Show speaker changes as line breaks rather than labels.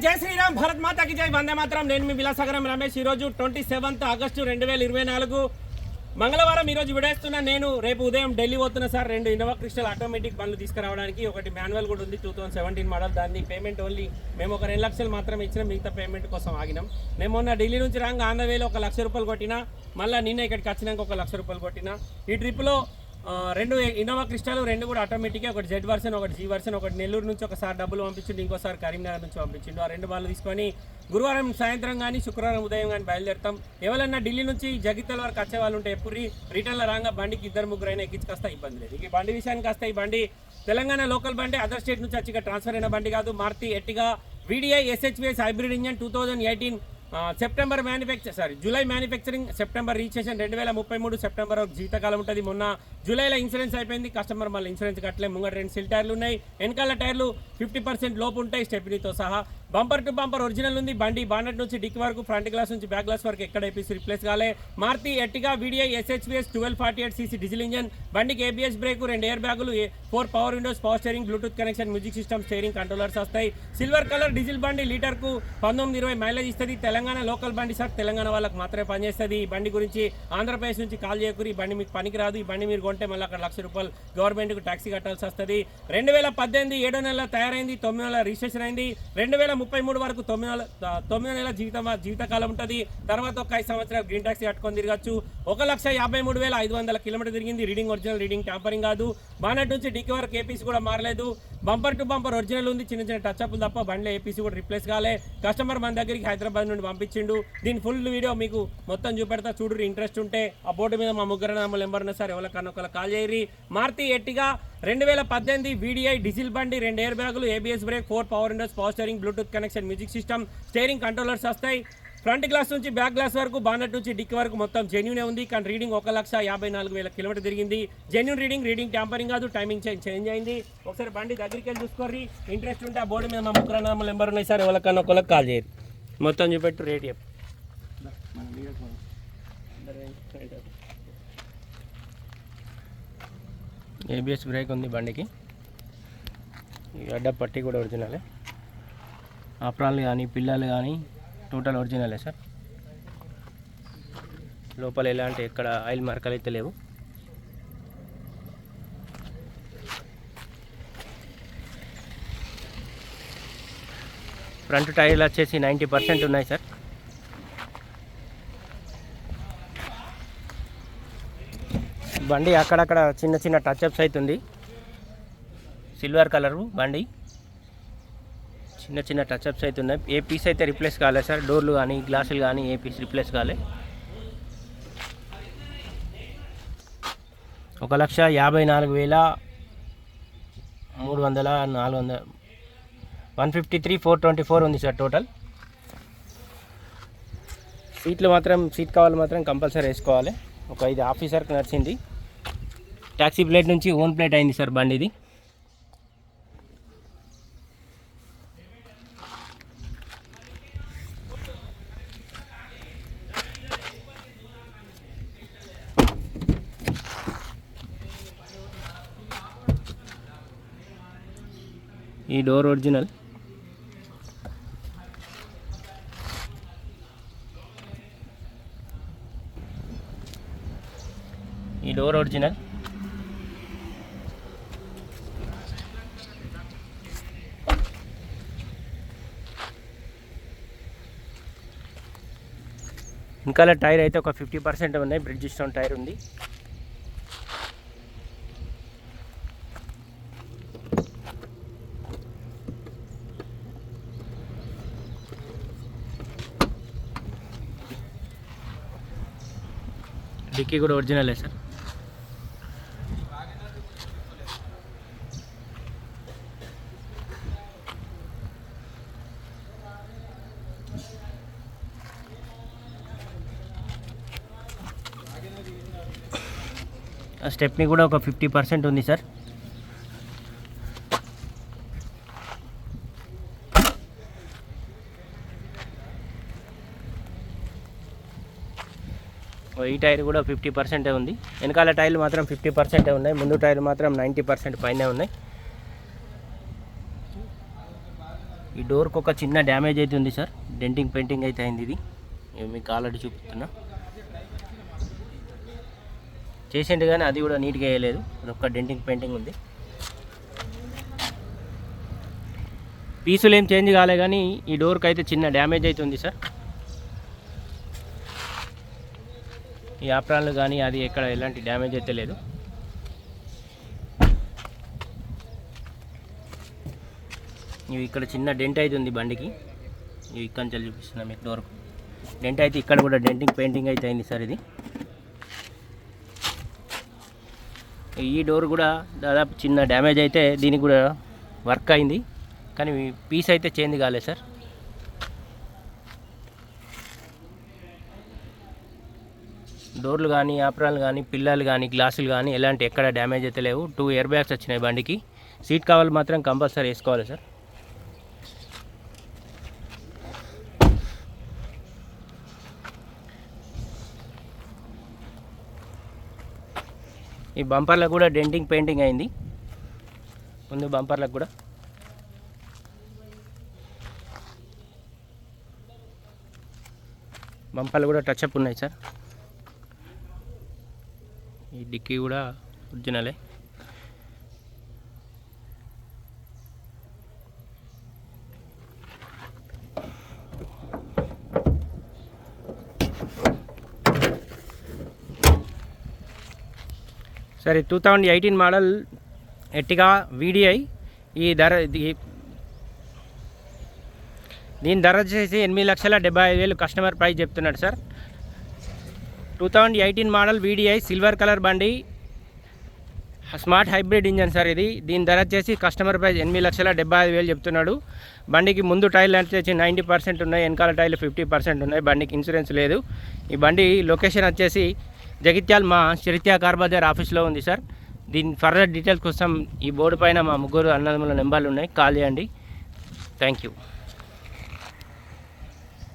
జై శ్రీరామ్ భరత్ మాతాకి జై. వందే మాత్రం. నేను మీ విలాసగరం రమేష్. ఈరోజు ట్వంటీ సెవెంత్ ఆగస్టు రెండు వేల ఇరవై నాలుగు మంగళవారం ఈరోజు విడేస్తున్నా నేను రేపు ఉదయం ఢిల్లీ పోతున్నా సార్ రెండు ఇన్నోవా క్రిస్టల్ ఆటోమేటిక్ బండ్లు తీసుకురావడానికి ఒకటి మాన్యువల్ కూడా ఉంది టూ థౌసండ్ సెవెంటీన్ మోడల్. దాన్ని పేమెంట్ ఓన్లీ మేము ఒక రెండు లక్షలు మాత్రం ఇచ్చిన మిగతా పేమెంట్ కోసం ఆగినాం. మేము మొన్న ఢిల్లీ నుంచి రాగా ఆంధ్రవేలో ఒక లక్ష రూపాయలు కొట్టినా మళ్ళీ నిన్న ఇక్కడికి వచ్చినాక ఒక లక్ష రూపాయలు కొట్టినా. ఈ ట్రిప్లో రెండు ఇన్నోవా క్రిస్టాలు రెండు కూడా ఆటోమేటిక్గా ఒకటి జెడ్ వర్షన్ ఒకటి జీ వర్షన్ ఒకటి నెల్లూరు నుంచి ఒకసారి డబ్బులు పంపించిండు ఇంకోసారి కరీంనగర్ నుంచి పంపించిండు. ఆ రెండు బాల్ తీసుకొని గురువారం సాయంత్రం కానీ శుక్రవారం ఉదయం కానీ బయలుదేరుతాం. ఎవరన్నా ఢిల్లీ నుంచి జగిత్యాల వరకు వచ్చే వాళ్ళు ఉంటే ఎప్పుడు రిటర్న్లో రాగా బండికి ఇద్దరు ముగ్గురు అయినా ఎక్కించుకొస్తా ఇబ్బంది లేదు. ఈ బండి విషయానికి వస్తే ఈ బండి తెలంగాణ లోకల్ బండి అదర్ స్టేట్ నుంచి వచ్చి ట్రాన్స్ఫర్ అయిన బండి కాదు. Maruti Ertiga VDI SHVS hybrid engine two thousand eighteen September manufacture sorry July manufacturing September రీచేషన్ రెండు వేల ముప్పై మూడు సెప్టెంబర్ వరకు జీవితకాలం ఉంటుంది. మొన్న జూలైలో ఇన్సూరెన్స్ అయిపోయింది కస్టమర్ మళ్ళీ ఇన్సూరెన్స్ కట్టలే. ముంగట రెండు సిల్ టైర్లు ఉన్నాయి. వెనకాల టైర్లు ఫిఫ్టీ పర్సెంట్ లోపు ఉంటాయి స్టెప్నీతో సహా. బంపర్ టు బంపర్ ఒరిజినల్ ఉంది. బండి బానట్ నుంచి డిక్ వరకు ఫ్రంట్ గ్లాస్ నుంచి బ్యాక్ గ్లాస్ వరకు ఎక్కడ ఏపీసీ రిప్లేస్ కాలే. Maruti Ertiga VDI SHVS twelve forty eight CC diesel engine. బండికి ఏబిఎస్ బ్రేక్ రెండు ఎయిర్ బ్యాగులు four power windows power steering Bluetooth connection music system steering controllers వస్తాయి. Silver colour diesel బండి లీటర్కు పంతొమ్మిది ఇరవై మైలేజ్ ఇస్తుంది. తెలంగాణ లోకల్ బండి సార్ తెలంగాణ వాళ్ళకి మాత్రమే పనిచేస్తుంది. ఈ బండి గురించి ఆంధ్రప్రదేశ్ నుంచి కాల్ చేయకూరి ఈ బండి మీకు పనికి రాదు ఈ బండి మీరు కొంటే మళ్ళీ అక్కడ లక్ష రూపాయలు గవర్నమెంట్కి ట్యాక్సీ కట్టాల్సి వస్తుంది. రెండు వేల పద్దెనిమిది ఏడో నెల తయారైంది తొమ్మిది నెలల రిజిస్ట్రేషన్ అయింది. రెండు వేల ముప్పై మూడు వరకు తొమ్మిది నెలల తొమ్మిది నెలల జీవితం జీవితకాలం ఉంటుంది. తర్వాత ఒక ఐదు సంవత్సరాలు గ్రీన్ ట్యాక్సీ కట్టుకొని తిరగచ్చు. ఒక లక్ష యాభై మూడు వేల ఐదు వందల కిలోమీటర్ తిరిగింది. రీడింగ్ ఒరిజినల్ రీడింగ్ ట్యాంపరింగ్ కాదు. బానట్ నుంచి డిక్కి వరకు ఏపీసీ కూడా మారలేదు. బంపర్ టు బంపర్ ఒరిజినల్ ఉంది చిన్న చిన్న టచ్ అప్లు తప్ప బండ్లో ఏపీసీ కూడా రిప్లేస్ కాలే. కస్టమర్ మన దగ్గరికి హైదరాబాద్ నుండి పంపించిండు. దీని ఫుల్ వీడియో మీకు మొత్తం చూపెడతా చూడు ఇంట్రెస్ట్ ఉంటే ఆ బోర్డు మీద మా ముగ్గురు నమ్మలు ఎవరన్నా సరే ఎవరికన్నా ఒకళ్ళు కాల్ చేయరి మారుతి ఎట్టిగా రెండు వేల పద్దెనిమిది వీడిఐ డీజిల్ బండి రెండు ఎయిర్ బ్యాగులు ABS brake four power windows power steering Bluetooth connection music system steering controllers వస్తాయి. ఫ్రంట్ గ్లాస్ నుంచి బ్యాక్ గ్లాస్ వరకు బానట్ నుంచి డిక్ వరకు మొత్తం జెన్యునే ఉంది. కానీ రీడింగ్ ఒక లక్ష యాభై నాలుగు వేల కిలోమీటర్ తిరిగింది. జెన్యున్ రీడింగ్ రీడింగ్ ట్యాంపరింగ్ కాదు టైమింగ్ చేంజ్ అయింది. ఒకసారి బండి దగ్గరికి వెళ్ళి చూసుకోర్రి. ఇంట్రెస్ట్ ఉంటే ఆ బోర్డు మీద మా ముగ్గురు నామలు నెంబర్ ఉన్నాయి. సార్ ఎవరికన్నా ఒకళ్ళకి కాల్ చేయరు మొత్తం చూపెట్టు రేట్ చెప్పు. ఏబిఎస్ బ్రేక్ ఉంది బండికి. ఈ అడ్డ పట్టి కూడా ఒరిజినలే. అప్రాలు కానీ పిల్లలు కానీ టోటల్ ఒరిజినలే సార్. లోపల ఎలాంటి ఎక్కడ ఆయిల్ మార్కలు అయితే లేవు. ఫ్రంట్ టైర్లు వచ్చేసి నైంటీ పర్సెంట్ ఉన్నాయి సార్. బండి అక్కడక్కడ చిన్న చిన్న టచ్అప్స్ అవుతుంది సిల్వర్ కలరు బండి. చిన్న చిన్న టచ్అప్స్ అవుతున్నాయి ఏ పీస్ అయితే రిప్లేస్ కాలేదు సార్ డోర్లు కానీ గ్లాసులు కానీ ఏ పీస్ రిప్లేస్ కాలే. ఒక లక్ష యాభై నాలుగు వేల మూడు వందల నాలుగు వందల one fifty three four twenty four ఉంది సార్ టోటల్ సీట్లు మాత్రం సీట్ కవర్లు మాత్రం కంపల్సరీ వేసుకోవాలి. ఒక ఇది ఆఫీసర్కి నడిచింది. ట్యాక్సీ ప్లేట్ నుంచి ఓన్ ప్లేట్ అయింది సార్ బండి ఈ డోర్ ఒరిజినల్. ఈ డోర్ ఒరిజినల్. ఇంకా టైర్ అయితే ఒక ఫిఫ్టీ పర్సెంట్ ఉన్నాయి బ్రిడ్జ్ స్టోన్ టైర్ ఉంది. డిక్కీ కూడా ఒరిజినలే సార్. ఆ స్టెప్ని కూడా ఒక ఫిఫ్టీ పర్సెంట్ ఉంది సార్. ఈ టైర్ కూడా ఫిఫ్టీ పర్సెంటే ఉంది. వెనకాల టైర్లు మాత్రం ఫిఫ్టీ పర్సెంటే ఉన్నాయి. ముందు టైర్లు మాత్రం నైంటీ పర్సెంట్ పైనే ఉన్నాయి. ఈ
డోర్కి ఒక చిన్న డ్యామేజ్ అయితే ఉంది సార్. డెంటింగ్ పెయింటింగ్ అయితే అయింది ఇది. మీకు ఆల్రెడీ చూపుతున్నా చేసిండు కానీ అది కూడా నీట్గా వేయలేదు. ఒక్క డెంటింగ్ పెయింటింగ్ ఉంది. పీసులు ఏం చేంజ్ కాలే కానీ ఈ డోర్కి అయితే చిన్న డ్యామేజ్ అయితే ఉంది సార్. ఈ ఆప్రాన్లు కానీ అది ఎక్కడ ఎలాంటి డ్యామేజ్ అయితే లేదు. ఇవి ఇక్కడ చిన్న డెంట్ అయితే ఉంది బండికి. ఇవి ఇక్కడ నుంచి చూపిస్తున్నాం ఇక్కడ డోర్ డెంట్ అయితే ఇక్కడ కూడా డెంటింగ్ పెయింటింగ్ అయితే అయింది సార్ ఇది. ఈ డోర్ కూడా దాదాపు చిన్న డ్యామేజ్ అయితే దీనికి కూడా వర్క్ అయింది. కానీ పీస్ అయితే చేంజ్ కాలేదు సార్. డోర్లు కానీ ఆపరాలు కానీ పిల్లలు కానీ గ్లాసులు కానీ ఎలాంటి ఎక్కడ డ్యామేజ్ అయితే లేవు. టూ ఇయర్ బ్యాగ్స్ వచ్చినాయి బండికి. సీట్ కావాలి మాత్రం కంపల్సరీ వేసుకోవాలి సార్. ఈ బంపర్లకు కూడా డెంటింగ్ పెయింటింగ్ అయింది. ముందు బంపర్లకు కూడా. బంపర్లు కూడా టచ్ అప్ ఉన్నాయి సార్. ఈ డిక్కీ కూడా ఒరిజినలే. సరే two thousand eighteen model Ertiga VDI ఈ ధర ఇది- దీని ధర వచ్చేసి ఎనిమిది లక్షల డెబ్బై ఐదు వేలు కస్టమర్ ప్రైస్ చెప్తున్నాడు sir. Two thousand eighteen model VDI silver colour బండి. స్మార్ట్ హైబ్రిడ్ ఇంజన్ సార్ ఇది. దీని ధర వచ్చేసి కస్టమర్ ప్రైస్ ఎనిమిది లక్షల డెబ్బై ఐదు వేలు చెప్తున్నాడు. బండికి ముందు టైర్లు వచ్చేసి నైంటీ పర్సెంట్ ఉన్నాయి వెనకాల టైర్లు ఫిఫ్టీ పర్సెంట్ ఉన్నాయి. బండికి ఇన్సూరెన్స్ లేదు. ఈ బండి లొకేషన్ వచ్చేసి జగిత్యాల్ మా చరిత్య కార్బజార్ ఆఫీస్లో ఉంది సార్. దీని ఫర్దర్ డీటెయిల్స్ కోసం ఈ బోర్డు పైన మా ముగ్గురు అన్నదమ్ముల నెంబర్లు ఉన్నాయి. కాల్ చేయండి. Thank you.